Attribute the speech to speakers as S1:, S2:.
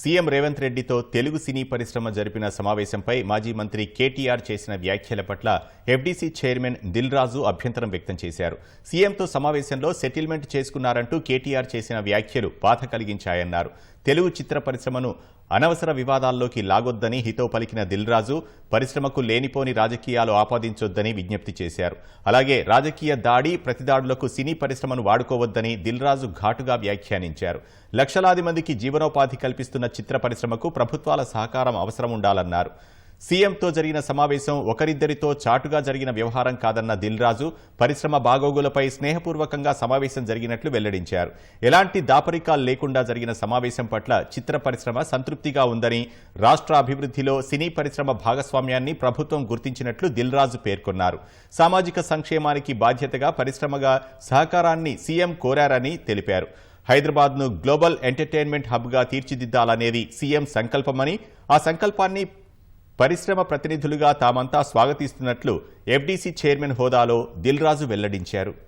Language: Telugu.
S1: సీఎం రేవంత్ రెడ్డితో తెలుగు సినీ పరిశ్రమ జరిపిన సమావేశంపై మాజీ మంత్రి కేటీఆర్ చేసిన వ్యాఖ్యల పట్ల ఎఫ్డీసీ చైర్మన్ దిల్ రాజు అభ్యంతరం వ్యక్తం చేశారు. సీఎంతో సమావేశంలో సెటిల్మెంట్ చేసుకున్నారంటూ కేటీఆర్ చేసిన వ్యాఖ్యలు బాధ కలిగించాయన్నారు. తెలుగు చిత్ర పరిశ్రమను అనవసర వివాదాల్లోకి లాగొద్దని హితో పలికిన దిల్ రాజు పరిశ్రమకు లేనిపోని రాజకీయాలు ఆపాదించొద్దని విజ్ఞప్తి చేశారు. అలాగే రాజకీయ దాడి ప్రతిదాడులకు సినీ పరిశ్రమను వాడుకోవద్దని దిల్ రాజు ఘాటుగా వ్యాఖ్యానించారు. లక్షలాది మందికి జీవనోపాధి కల్పిస్తున్న చిత్ర పరిశ్రమకు ప్రభుత్వాల సహకారం అవసరం ఉండాలన్నారు సీఎంతో జరిగిన సమావేశం ఒకరిద్దరితో చాటుగా జరిగిన వ్యవహారం కాదన్న దిల్ రాజు పరిశ్రమ బాగోగులపై స్నేహపూర్వకంగా సమావేశం జరిగినట్లు వెల్లడించారు. ఎలాంటి దాపరికాలు లేకుండా జరిగిన సమావేశం పట్ల చిత్ర పరిశ్రమ సంతృప్తిగా ఉందని రాష్ట్ర అభివృద్ధిలో సినీ పరిశ్రమ భాగస్వామ్యాన్ని ప్రభుత్వం గుర్తించినట్లు దిల్ రాజు పేర్కొన్నారు. సామాజిక సంక్షేమానికి బాధ్యతగా పరిశ్రమగా సహకారాన్ని సీఎం కోరారని తెలిపారు. హైదరాబాద్ను గ్లోబల్ ఎంటర్టైన్మెంట్ హబ్గా తీర్చిదిద్దాలనేది సీఎం సంకల్పమని ఆ సంకల్పాన్ని పరిశ్రమ ప్రతినిధులుగా తామంతా స్వాగతిస్తున్నట్లు ఎఫ్డీసీ చైర్మన్ హోదాలో దిల్ రాజు వెల్లడించారు.